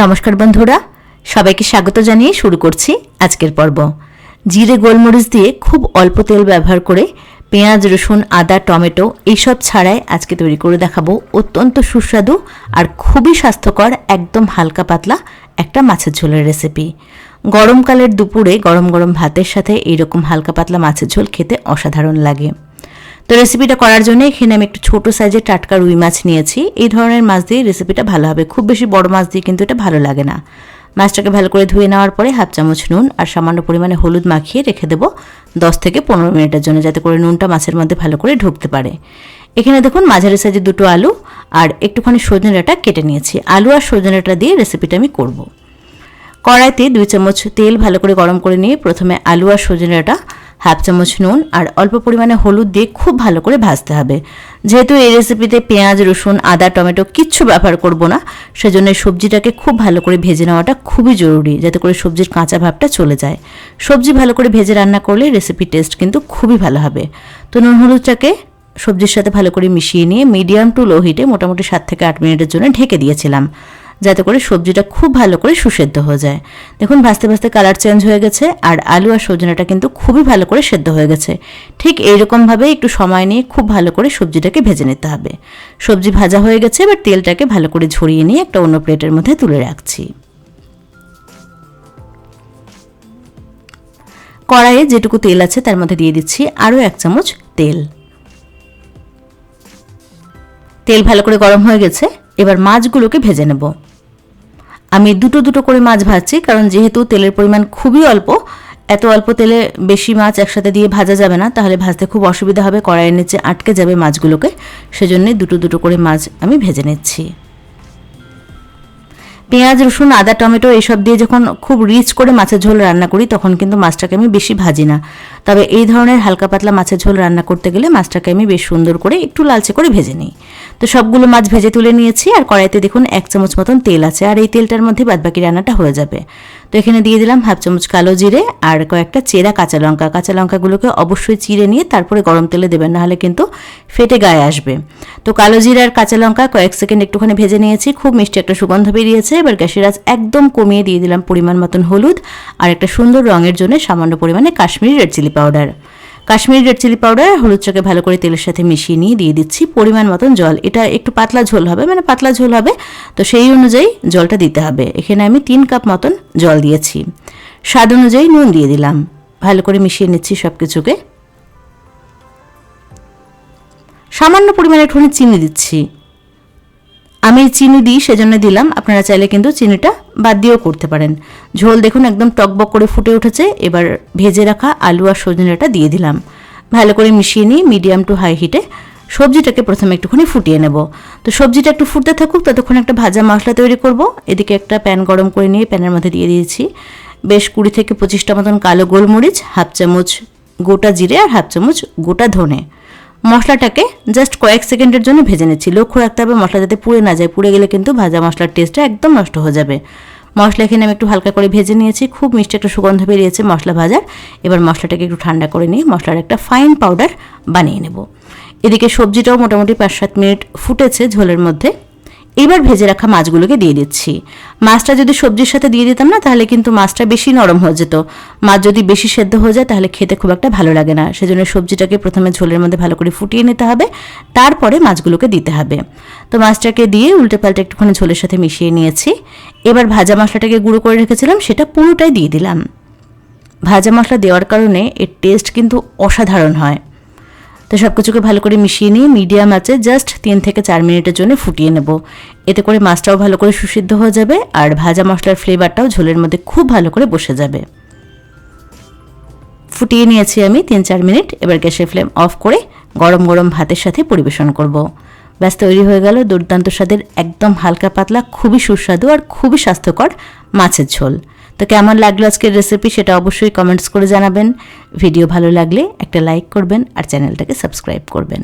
নমস্কার বন্ধুরা, সবাইকে স্বাগত জানিয়ে শুরু করছি আজকের পর্ব। জিরে গোলমরিচ দিয়ে খুব অল্প তেল ব্যবহার করে পেঁয়াজ, রসুন, আদা, টমেটো এইসব ছাড়াই আজকে তৈরি করে দেখাবো অত্যন্ত সুস্বাদু আর খুবই স্বাস্থ্যকর, একদম হালকা পাতলা একটা মাছের ঝোলের রেসিপি গরমকালের দুপুরে গরম গরম ভাতের সাথে এইরকম হালকা পাতলা মাছের ঝোল খেতে অসাধারণ লাগে। তো রেসিপিটা করার জন্য এখানে আমি একটু ছোট সাইজের টাটকা রুই মাছ নিয়েছি। এই ধরনের মাছ দিয়ে রেসিপিটা ভালো হবে। খুব বেশি বড় মাছ দিয়ে কিন্তু এটা ভালো লাগে না। মাছটাকে ভালো করে ধুয়ে নেওয়ার পরে হাফ চামচ নুন আর সামান্য পরিমাণে হলুদ মাখিয়ে রেখে দেবো দশ থেকে পনেরো মিনিটের জন্য, যাতে করে নুনটা মাছের মধ্যে ভালো করে ঢুকতে পারে। এখানে দেখুন মাঝারি সাইজের দুটো আলু আর একটুখানি সজনে ডাঁটা কেটে নিয়েছি। আলু আর সজনে ডাঁটা দিয়ে রেসিপিটা আমি করব। কড়াইতে দুই চামচ তেল ভালো করে গরম করে নিয়ে প্রথমে আলু আর সজনে ডাঁটা হাফ চামচ নুন আর অল্প পরিমাণে হলুদ দিয়ে খুব ভালো করে ভাজতে হবে। যেহেতু এই রেসিপিতে পেঁয়াজ, রসুন, আদা, টমেটো কিচ্ছু ব্যবহার করব না, সেজন্য সবজিটাকে খুব ভালো করে ভেজে নেওয়াটা খুবই জরুরি, যাতে করে সবজির কাঁচা ভাবটা চলে যায়। সবজি ভালো করে ভেজে রান্না করলে রেসিপি টেস্ট কিন্তু খুবই ভালো হবে। তো নুন হলুদটাকে সবজির সাথে ভালো করে মিশিয়ে নিয়ে মিডিয়াম টু লো হিটে মোটামুটি সাত থেকে আট মিনিটের জন্য ঢেকে দিয়েছিলাম। যাতে করে সবজিটা খুব ভালো করে সুসেদ্ধ হয়ে যায়। দেখুন, ভাজতে ভাজতে কালার চেঞ্জ হয়ে গেছে আর আলু আর সজনাটা কিন্তু খুবই ভালো করে সেদ্ধ হয়ে গেছে। ঠিক এইরকমভাবে একটু সময় নিয়ে খুব ভালো করে সবজিটাকে ভেজে নিতে হবে। সবজি ভাজা হয়ে গেছে, এবার তেলটাকে ভালো করে ঝরিয়ে নিয়ে একটা অন্য প্লেটের মধ্যে তুলে রাখছি। কড়াইয়ে যেটুকু তেল আছে তার মধ্যে দিয়ে দিচ্ছি আরও এক চামচ তেল। তেল ভালো করে গরম হয়ে গেছে, এবার মাছগুলোকে ভেজে নেব। আমি দুটো দুটো করে মাছ ভাজছি, কারণ যেহেতু তেলের পরিমাণ খুবই অল্প, এত অল্প তেলে বেশি মাছ একসাথে দিয়ে ভাজা যাবে না, তাহলে ভাজতে খুব অসুবিধা হবে, কড়াইয়ের নিচে আটকে যাবে মাছগুলোকে সেজন্যে দুটো দুটো করে মাছ আমি ভেজে নিচ্ছি। পেঁয়াজ, রসুন, আদা, টমেটো এসব দিয়ে যখন খুব রিচ করে মাছের ঝোল রান্না করি, তখন কিন্তু মাছটাকে আমি বেশি ভাজি না। তবে এই ধরনের হালকা পাতলা মাছের ঝোল রান্না করতে গেলে মাছটাকে আমি বেশ সুন্দর করে একটু লালচে করে ভেজে নিই। তো সবগুলো মাছ ভেজে তুলে নিয়েছি, আর কড়াইতে দেখুন এক চামচ মতন তেল আছে, আর এই তেলটার মধ্যে বাদবাকি রান্নাটা হয়ে যাবে। তো এখানে দিয়ে দিলাম হাফ চামচ কালো জিরে আর কয়েকটা চেরা কাঁচা লঙ্কা। কাঁচা লঙ্কাগুলোকে অবশ্যই চিরে নিয়ে তারপরে গরম তেলে দেবেন, নাহলে কিন্তু ফেটে গায়ে আসবে। তো কালো জিরে আর কাঁচা লঙ্কা কয়েক সেকেন্ড একটুখানি ভেজে নিয়েছি, খুব মিষ্টি একটা সুগন্ধ বেরিয়েছে। এবার গ্যাসের আজ একদম কমিয়ে দিয়ে দিলাম পরিমাণ মতন হলুদ আর একটা সুন্দর রঙের জন্য সামান্য পরিমাণে Kashmiri red chilli powder. Kashmiri red chilli powder হলুদ হলুদটাকে ভালো করে তেলের সাথে মিশিয়ে নিয়ে দিয়ে দিচ্ছি পরিমাণ মতন জল। এটা একটু পাতলা ঝোল হবে মানে পাতলা ঝোল হবে। তো সেই অনুযায়ী জলটা দিতে হবে। এখানে আমি তিন কাপ মতন জল দিয়েছি। স্বাদ অনুযায়ী নুন দিয়ে দিলাম। ভালো করে মিশিয়ে নিচ্ছি সব কিছুকে সামান্য পরিমাণে একটুখানি চিনি দিচ্ছি। আমি চিনি দিই, সেজন্য দিলাম। আপনারা চাইলে কিন্তু চিনিটা বাদ দিয়েও করতে পারেন। ঝোল দেখুন একদম টকবক করে ফুটে উঠেছে। এবার ভেজে রাখা আলু আর সজনেটা দিয়ে দিলাম। ভালো করে মিশিয়ে নিই মিডিয়াম টু হাই হিটে। সবজিটাকে প্রথমে একটুখানি ফুটিয়ে নেব। তো সবজিটা একটু ফুটতে থাকুক, ততক্ষণ একটা ভাজা মশলা তৈরি করব। এদিকে একটা প্যান গরম করে নিয়ে প্যানের মধ্যে দিয়ে দিয়েছি। বেশ কুড়ি থেকে পঁচিশটা মতন কালো গোলমরিচ, হাফ চামচ গোটা জিরে আর হাফ চামচ গোটা ধনে। মশলাটাকে জাস্ট কয়েক সেকেন্ডের জন্য ভেজে নিচ্ছি। লক্ষ্য রাখতে হবে মশলা যাতে পুড়ে না যায়। পুড়ে গেলে কিন্তু ভাজা মশলার টেস্টটা একদম নষ্ট হয়ে যাবে। মশলা এখানে আমি একটু হালকা করে ভেজে নিয়েছি। খুব মিষ্টি একটা সুগন্ধ বেরিয়েছে মশলা ভাজার। এবার মশলাটাকে একটু ঠান্ডা করে নিয়ে মশলার একটা ফাইন পাউডার বানিয়ে নেব। এদিকে সবজিটাও মোটামুটি পাঁচ সাত মিনিট ফুটেছে ঝোলের মধ্যে। এবার ভেজে রাখা মাছগুলোকে দিয়ে দিচ্ছি। মাছটা যদি সবজির সাথে দিয়ে দিতাম না, তাহলে কিন্তু মাছটা বেশি নরম হয়ে যেত। মাছ যদি বেশি সেদ্ধ হয়ে যায়, তাহলে খেতে খুব একটা ভালো লাগে না। সেজন্য সবজিটাকে প্রথমে ঝোলের মধ্যে ভালো করে ফুটিয়ে নিতে হবে। তারপরে মাছগুলোকে দিতে হবে। তো মাছটাকে দিয়ে উল্টে পাল্টে একটুখানি ঝোলের সাথে মিশিয়ে নিয়েছি। এবার ভাজা মশলাটাকে গুঁড়ো করে রেখেছিলাম, সেটা পুরোটাই দিয়ে দিলাম। ভাজা মশলা দেওয়ার কারণে এর টেস্ট কিন্তু অসাধারণ হয়। তো সব কিছুকে ভালো করে মিশিয়ে নিয়ে মিডিয়াম আছে জাস্ট তিন থেকে চার মিনিটের জন্য ফুটিয়ে নেব। এতে করে মাছটাও ভালো করে সুসিদ্ধ হয়ে যাবে আর ভাজা মশলার ফ্লেভারটাও ঝোলের মধ্যে খুব ভালো করে বসে যাবে। ফুটিয়ে নিয়েছি আমি তিন চার মিনিট, এবার গ্যাসের ফ্লেম অফ করে গরম গরম ভাতের সাথে পরিবেশন করব। ব্যাস তৈরি হয়ে গেল দুর্দান্ত স্বাদের একদম হালকা পাতলা, খুবই সুস্বাদু আর খুবই স্বাস্থ্যকর মাছের ঝোল। তো কেমন লাগল আজকের রেসিপি সেটা অবশ্যই কমেন্টস করে জানাবেন। ভিডিও ভালো লাগলে একটা লাইক করবেন আর চ্যানেলটাকে সাবস্ক্রাইব করবেন।